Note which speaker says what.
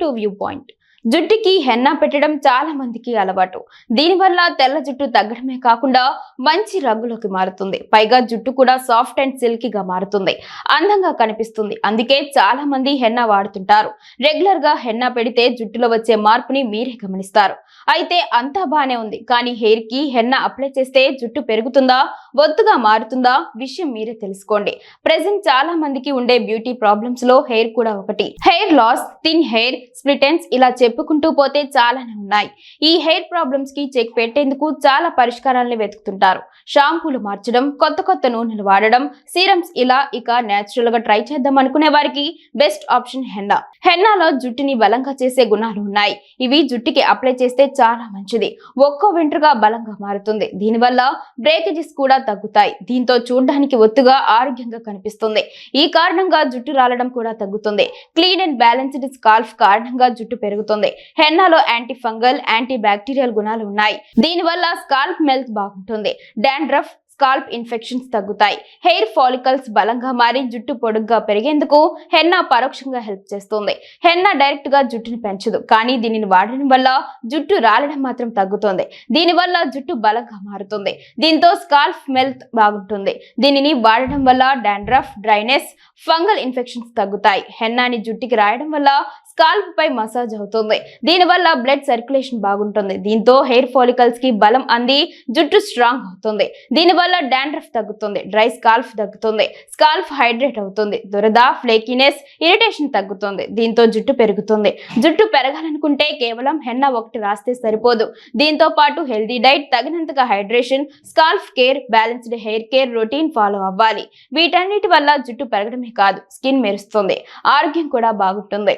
Speaker 1: to viewpoint. జుట్టుకి henna పెట్టడం చాలా మందికి అలవాటు. దీనివల్ల తెల్ల జుట్టు తగ్గడమే కాకుండా మంచి రంగులోకి మారుతుంది. పైగా జుట్టు కూడా సాఫ్ట్ అండ్ సిల్కీగా మారుతుంది. అందంగా కనిపిస్తుంది. అందుకే చాలా మంది హెన్నా వాడుతుంటారు. రెగ్యులర్గా హెన్నా పెడితే జుట్టులో వచ్చే మార్పుని మీరే గమనిస్తారు. అయితే అంతా బానే ఉంది. కానీ హెయిర్కి హెన్నా అప్లై చేస్తే జుట్టు పెరుగుతుందా ఒత్తుగా మారుతుందా విషయం మీరే తెలుసుకోండి. ప్రెసెంట్ చాలా మందికి ఉండే బ్యూటీ ప్రాబ్లమ్స్లో హెయిర్ కూడా ఒకటి. Hair loss thin hair split ends ఇలా చెప్పుకుంటూ పోతే చాలానే ఉన్నాయి. ఈ హెయిర్ ప్రాబ్లమ్స్కి చెక్ పెట్టేందుకు చాలా పరిష్కారాలను వెతుకుతుంటారు. షాంపూలు మార్చడం కొత్త కొత్త నూనెలు వాడడం సీరమ్స్ ఇలా ఇక నేచురల్గా ట్రై చేద్దాం అనుకునే వారికి బెస్ట్ ఆప్షన్ హెన్నా. హెన్నాలో జుట్టుని బలంగా చేసే గుణాలు ఉన్నాయి. ఇవి జుట్టుకి అప్లై చేస్తే చాలా మంచిది. ఒక్కో వెంట్రుగా బలంగా మారుతుంది. దీనివల్ల బ్రేకేజెస్ కూడా తగ్గుతాయి. దీంతో చూడడానికి ఒత్తుగా ఆరోగ్యంగా కనిపిస్తుంది. ఈ కారణంగా జుట్టు రాలడం కూడా తగ్గుతుంది. క్లీన్ అండ్ బ్యాలెన్స్డ్ స్కాల్ఫ్ కారణంగా జుట్టు పెరుగుతుంది. హెన్నాలో యాంటీ ఫంగల్ యాంటీ బ్యాక్టీరియల్ గుణాలు ఉన్నాయి. దీనివల్ల స్కాల్ప్ మెల్త్ బాగుంటుంది. డాండ్రఫ్ స్కాల్ప్ ఇన్ఫెక్షన్స్ తగ్గుతాయి. హెయిర్ ఫాలికల్స్ బలంగా మారి జుట్టు పొడుగ్గా పెరిగేందుకు హెన్నా పరోక్షంగా హెల్ప్ చేస్తుంది. హెన్నా డైరెక్ట్గా జుట్టుని పెంచదు. కానీ దీనిని వాడడం వల్ల జుట్టు రాలడం మాత్రం తగ్గుతుంది. దీనివల్ల జుట్టు బలంగా మారుతుంది. దీంతో స్కాల్ప్ మెల్త్ బాగుంటుంది. దీనిని వాడడం వల్ల డాండ్రఫ్ డ్రైనెస్ ఫంగల్ ఇన్ఫెక్షన్స్ తగ్గుతాయి. హెన్నాని జుట్టుకి రాయడం వల్ల స్కాల్ప్ పై మసాజ్ అవుతుంది. దీనివల్ల బ్లడ్ సర్క్యులేషన్ బాగుంటుంది. దీంతో హెయిర్ ఫాలికల్స్కి బలం అంది జుట్టు స్ట్రాంగ్ అవుతుంది. దీనివల్ల డాండ్రఫ్ తగ్గుతుంది డ్రై స్కాల్ఫ్ తగ్గుతుంది స్కాల్ఫ్ హైడ్రేట్ అవుతుంది దురద ఫ్లేకినెస్ ఇరిటేషన్ తగ్గుతుంది దీంతో జుట్టు పెరుగుతుంది. జుట్టు పెరగాలనుకుంటే కేవలం హెన్న ఒకటి రాస్తే సరిపోదు. దీంతో పాటు హెల్దీ డైట్ తగినంతగా hydration scalp care balanced hair care routine follow అవ్వాలి. వీటన్నిటి వల్ల జుట్టు పెరగడమే కాదు స్కిన్ మెరుస్తుంది ఆరోగ్యం కూడా బాగుంటుంది.